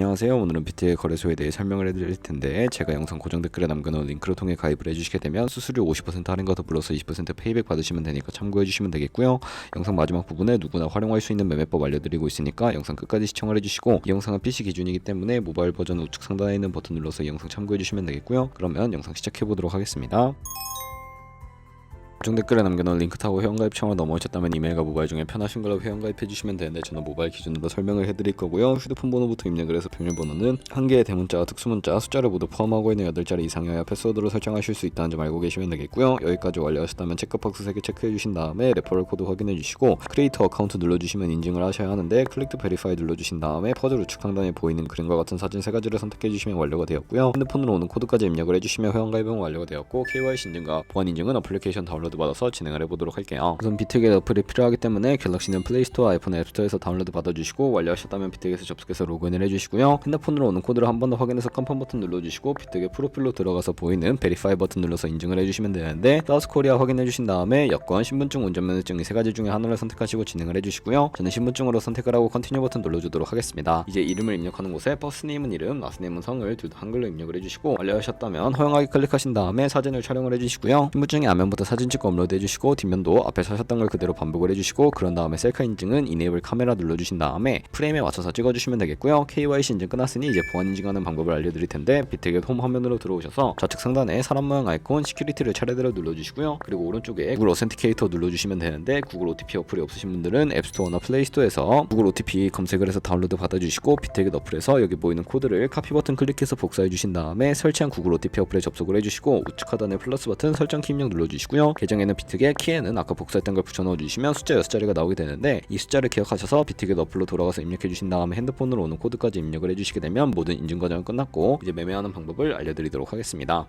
안녕하세요. 오늘은 비트의 거래소에 대해 설명을 해드릴 텐데 제가 영상 고정 댓글에 남겨놓은 링크를 통해 가입을 해주시게 되면 수수료 50% 할인과 더불어서 20% 페이백 받으시면 되니까 참고해주시면 되겠고요. 영상 마지막 부분에 누구나 활용할 수 있는 매매법 알려드리고 있으니까 영상 끝까지 시청을 해주시고 이 영상은 PC 기준이기 때문에 모바일 버전 우측 상단에 있는 버튼 눌러서 이 영상 참고해주시면 되겠고요. 그러면 영상 시작해보도록 하겠습니다. 고정 댓글에 남겨놓은 링크 타고 회원가입 창으로 넘어오셨다면 이메일과 모바일 중에 편하신 걸로 회원가입해 주시면 되는데 저는 모바일 기준으로 설명을 해드릴 거고요. 휴대폰 번호부터 입력을 해서 비밀번호는 한 개의 대문자와 특수문자, 숫자를 모두 포함하고 있는 8자리 이상이어야 패스워드로 설정하실 수 있다는 점 알고 계시면 되겠고요. 여기까지 완료하셨다면 체크박스 3개 체크해 주신 다음에 레퍼럴 코드 확인해 주시고 크리에이터 어카운트 눌러주시면 인증을 하셔야 하는데 클릭 투 베리파이 눌러주신 다음에 퍼즐 우측 상단에 보이는 그림과 같은 사진 세 가지를 선택해 주시면 완료가 되었고요. 핸드폰으로 오는 코드까지 입력을 해주시면 회원가입은 완료가 되었고 KYC 인증과 보안 인증은 어플리케이션 다운로드 받아서 진행을 해보도록 할게요. 우선 비트겟 어플이 필요하기 때문에 갤럭시는 플레이스토어, 아이폰 앱스토어에서 다운로드 받아주시고 완료하셨다면 비트겟에 접속해서 로그인을 해주시고요. 핸드폰으로 오는 코드를 한 번 더 확인해서 컴펌 버튼 눌러주시고 비트겟 프로필로 들어가서 보이는 베리파이 버튼 눌러서 인증을 해주시면 되는데 사우스 코리아 확인해 주신 다음에 여권, 신분증, 운전면허증 이 세 가지 중에 하나를 선택하시고 진행을 해주시고요. 저는 신분증으로 선택을 하고 컨티뉴 버튼 눌러주도록 하겠습니다. 이제 이름을 입력하는 곳에 퍼스네임은 이름, 라스네임은 성을 둘 다 한글로 입력을 해주시고 완료하셨다면 허용하기 클릭하신 다음에 사진을 촬영을 해주시고요. 신분증의 앞면부터 사진 찍고 업로드 해주시고 뒷면도 앞에 사셨던 걸 그대로 반복을 해주시고 그런 다음에 셀카 인증은 이네이블 카메라 눌러주신 다음에 프레임에 맞춰서 찍어주시면 되겠고요. KYC 인증 끝났으니 이제 보안 인증하는 방법을 알려드릴 텐데 비트겟 홈 화면으로 들어오셔서 좌측 상단에 사람 모양 아이콘 시큐리티를 차례대로 눌러주시고요. 그리고 오른쪽에 구글 어센티케이터 눌러주시면 되는데 구글 OTP 어플이 없으신 분들은 앱스토어나 플레이스토어에서 구글 OTP 검색을 해서 다운로드 받아주시고 비트겟 어플에서 여기 보이는 코드를 카피 버튼 클릭해서 복사해 주신 다음에 설치한 구글 OTP 어플에 접속을 해주시고 우측 하단에 플러스 버튼 설정 키 입력 눌러주시고요. 계정에는 비트겟 키에는 아까 복사했던 걸 붙여 넣어 주시면 숫자 6자리가 나오게 되는데 이 숫자를 기억하셔서 비트겟 어플로 돌아가서 입력해 주신 다음에 핸드폰으로 오는 코드까지 입력을 해 주시게 되면 모든 인증 과정은 끝났고 이제 매매하는 방법을 알려드리도록 하겠습니다.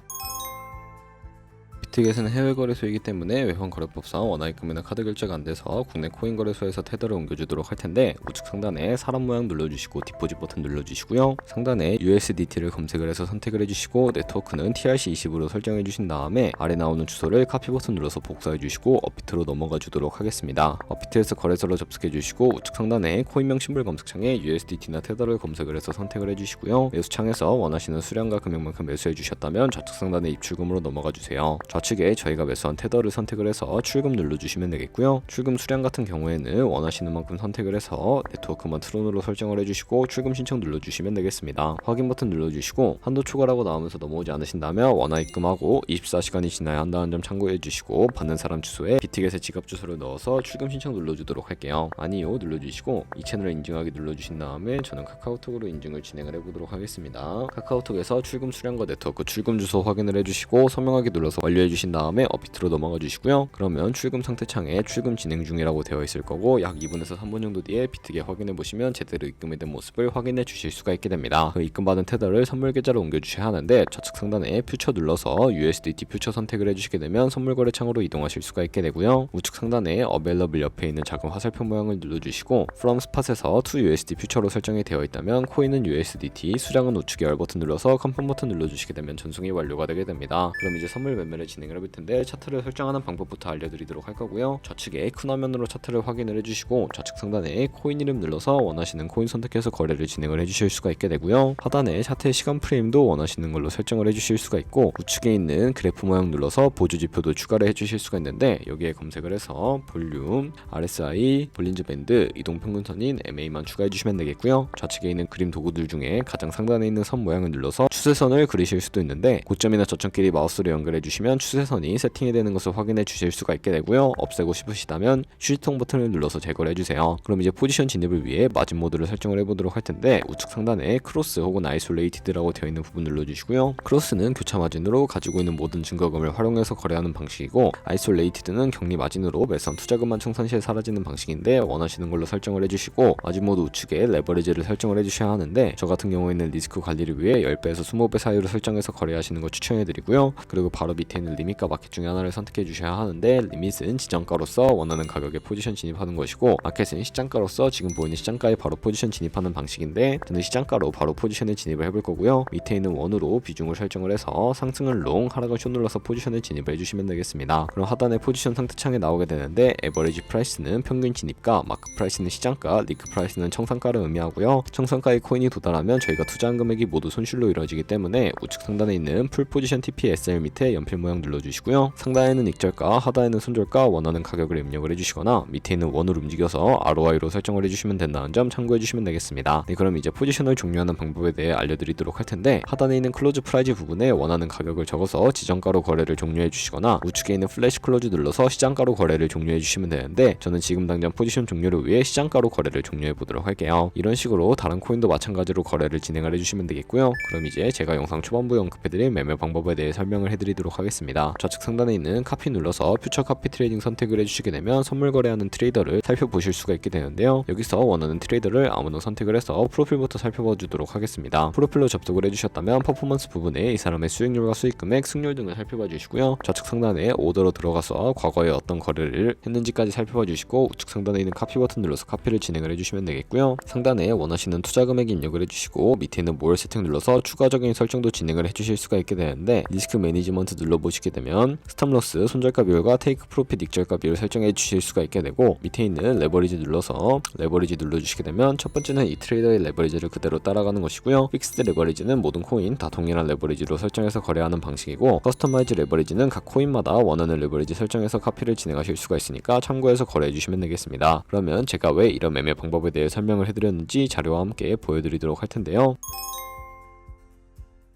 비트겟은 해외 거래소이기 때문에 외환 거래법상 원화입금이나 카드 결제가 안 돼서 국내 코인 거래소에서 테더를 옮겨주도록 할 텐데 우측 상단에 사람 모양 눌러주시고 디포짓 버튼 눌러주시고요. 상단에 USDT를 검색을 해서 선택을 해주시고 네트워크는 TRC20으로 설정해 주신 다음에 아래 나오는 주소를 카피 버튼 눌러서 복사해 주시고 업비트로 넘어가 주도록 하겠습니다. 업비트에서 거래소로 접속해 주시고 우측 상단에 코인명 심볼 검색창에 USDT나 테더를 검색을 해서 선택을 해 주시고요. 매수 창에서 원하시는 수량과 금액만큼 매수해 주셨다면 좌측 상단에 입출금으로 넘어가 주세요. 좌측 에 저희가 매수한 테더를 선택을 해서 출금 눌러주시면 되겠고요. 출금 수량 같은 경우에는 원하시는 만큼 선택을 해서 네트워크만 트론으로 설정을 해주시고 출금 신청 눌러주시면 되겠습니다. 확인 버튼 눌러주시고 한도 초과라고 나오면서 넘어오지 않으신다면 원화 입금하고 24시간이 지나야 한다는 점 참고해 주시고 받는 사람 주소에 비트겟의 지갑 주소를 넣어서 출금 신청 눌러주도록 할게요. 아니요 눌러주시고 이 채널을 인증하기 눌러주신 다음에 저는 카카오톡으로 인증을 진행을 해보도록 하겠습니다. 카카오톡에서 출금 수량과 네트워크 출금 주소 확인을 해주시고 서명하기 눌러서 완료해 주신 다음에 업 비트로 넘어가 주시고요. 그러면 출금 상태 창에 출금 진행 중이라고 되어 있을 거고 약 2분에서 3분 정도 뒤에 비트겟 확인해 보시면 제대로 입금이 된 모습을 확인해 주실 수가 있게 됩니다. 그 입금받은 테더를 선물 계좌로 옮겨 주셔야 하는데 좌측 상단에 퓨처 눌러서 USDT 퓨처 선택을 해주시게 되면 선물 거래 창으로 이동하실 수가 있게 되고요. 우측 상단에 어벨러블 옆에 있는 작은 화살표 모양을 눌러주시고 From Spot에서 to USD 퓨처로 설정이 되어 있다면 코인은 USDT, 수량은 우측에 열 버튼 눌러서 컨펌 버튼 눌러주시게 되면 전송이 완료가 되게 됩니다. 그럼 이제 선물 매매를 진행 을 해볼 텐데 차트를 설정하는 방법부터 알려드리도록 할 거고요. 좌측에 큰 화면으로 차트를 확인을 해주시고 좌측 상단에 코인 이름 눌러서 원하시는 코인 선택해서 거래를 진행을 해주실 수가 있게 되고요. 하단에 차트의 시간 프레임도 원하시는 걸로 설정을 해주실 수가 있고 우측에 있는 그래프 모양 눌러서 보조 지표도 추가를 해주실 수가 있는데 여기에 검색을 해서 볼륨, RSI, 볼린즈 밴드, 이동 평균선인 MA만 추가해 주시면 되겠고요. 좌측에 있는 그림 도구들 중에 가장 상단에 있는 선 모양을 눌러서 추세선을 그리실 수도 있는데 고점이나 저점끼리 마우스로 연결해 주시면 추세 선이 세팅이 되는 것을 확인해 주실 수가 있게 되고요. 없애고 싶으시다면 휴지통 버튼을 눌러서 제거를 해주세요. 그럼 이제 포지션 진입을 위해 마진 모드를 설정을 해보도록 할 텐데 우측 상단에 크로스 혹은 아이솔레이티드라고 되어 있는 부분 눌러주시고요. 크로스는 교차 마진으로 가지고 있는 모든 증거금을 활용해서 거래하는 방식이고 아이솔레이티드는 격리 마진으로 매선 투자금만 청산 시에 사라지는 방식인데 원하시는 걸로 설정을 해주시고 마진 모드 우측에 레버리지를 설정을 해주셔야 하는데 저 같은 경우에는 리스크 관리를 위해 10배에서 20배 사이로 설정해서 거래하시는 걸 추천해드리고요. 그리고 바로 밑에 있는 리밋과 마켓 중에 하나를 선택해 주셔야 하는데 리밋은 지정가로서 원하는 가격에 포지션 진입하는 것이고 마켓은 시장가로서 지금 보이는 시장가에 바로 포지션 진입하는 방식인데 저는 시장가로 바로 포지션에 진입을 해볼 거고요. 밑에 있는 원으로 비중을 설정을 해서 상승을 롱, 하락을 숏 눌러서 포지션에 진입을 해주시면 되겠습니다. 그럼 하단에 포지션 상태 창에 나오게 되는데 에버리지 프라이스는 평균 진입가, 마크 프라이스는 시장가, 리크 프라이스는 청산가를 의미하고요. 청산가의 코인이 도달하면 저희가 투자한 금액이 모두 손실로 이루어지기 때문에 우측 상단에 있는 풀 포지션 TPSL 밑에 연필 모양 눌러주시고요. 상단에는 익절가, 하단에는 손절가 원하는 가격을 입력을 해주시거나 밑에 있는 원을 움직여서 ROI로 설정을 해주시면 된다는 점 참고해주시면 되겠습니다. 네, 그럼 이제 포지션을 종료하는 방법에 대해 알려드리도록 할 텐데 하단에 있는 클로즈 프라이즈 부분에 원하는 가격을 적어서 지정가로 거래를 종료해 주시거나 우측에 있는 플래시 클로즈 눌러서 시장가로 거래를 종료해 주시면 되는데 저는 지금 당장 포지션 종료를 위해 시장가로 거래를 종료해 보도록 할게요. 이런 식으로 다른 코인도 마찬가지로 거래를 진행을 해주시면 되겠고요. 그럼 이제 제가 영상 초반부에 언급해드린 매매 방법에 대해 설명을 해드리도록 하겠습니다. 좌측 상단에 있는 카피 눌러서 퓨처 카피 트레이딩 선택을 해주시게 되면 선물 거래하는 트레이더를 살펴보실 수가 있게 되는데요. 여기서 원하는 트레이더를 아무나 선택을 해서 프로필부터 살펴봐 주도록 하겠습니다. 프로필로 접속을 해주셨다면 퍼포먼스 부분에 이 사람의 수익률과 수익 금액, 승률 등을 살펴봐 주시고요. 좌측 상단에 오더로 들어가서 과거에 어떤 거래를 했는지까지 살펴봐 주시고 우측 상단에 있는 카피 버튼 눌러서 카피를 진행을 해주시면 되겠고요. 상단에 원하시는 투자 금액 입력을 해주시고 밑에 있는 모열 세팅 눌러서 추가적인 설정도 진행을 해주실 수가 있게 되는데 리스크 매니지먼트 눌러보시 게 되면 스탑로스, 손절가 비율과 테이크 프로핏 익절가 비율 설정해 주실 수가 있게 되고 밑에 있는 레버리지 눌러서 레버리지 눌러주시게 되면 첫 번째는 이 트레이더의 레버리지를 그대로 따라가는 것이고요. 픽스드 레버리지는 모든 코인 다 동일한 레버리지로 설정해서 거래하는 방식이고 커스터마이즈 레버리지는 각 코인마다 원하는 레버리지 설정해서 카피를 진행하실 수가 있으니까 참고해서 거래해 주시면 되겠습니다. 그러면 제가 왜 이런 매매 방법에 대해 설명을 해드렸는지 자료와 함께 보여드리도록 할 텐데요.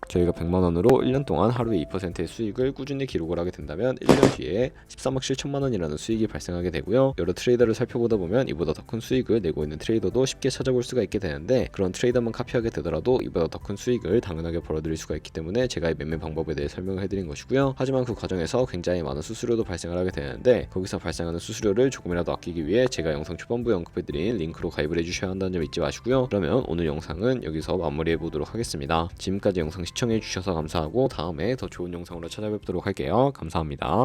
저희가 100만 원으로 1년 동안 하루에 2%의 수익을 꾸준히 기록을 하게 된다면 1년 뒤에 13억 7천만 원이라는 수익이 발생하게 되고요. 여러 트레이더를 살펴보다 보면 이보다 더 큰 수익을 내고 있는 트레이더도 쉽게 찾아볼 수가 있게 되는데 그런 트레이더만 카피하게 되더라도 이보다 더 큰 수익을 당연하게 벌어들일 수가 있기 때문에 제가 이 매매 방법에 대해 설명을 해드린 것이고요. 하지만 그 과정에서 굉장히 많은 수수료도 발생을 하게 되는데 거기서 발생하는 수수료를 조금이라도 아끼기 위해 제가 영상 초반부에 언급해드린 링크로 가입을 해주셔야 한다는 점 잊지 마시고요. 그러면 오늘 영상은 여기서 마무리해 보도록 하겠습니다. 지금까지 영상 시청해 주셔서 감사하고 다음에 더 좋은 영상으로 찾아뵙도록 할게요. 감사합니다.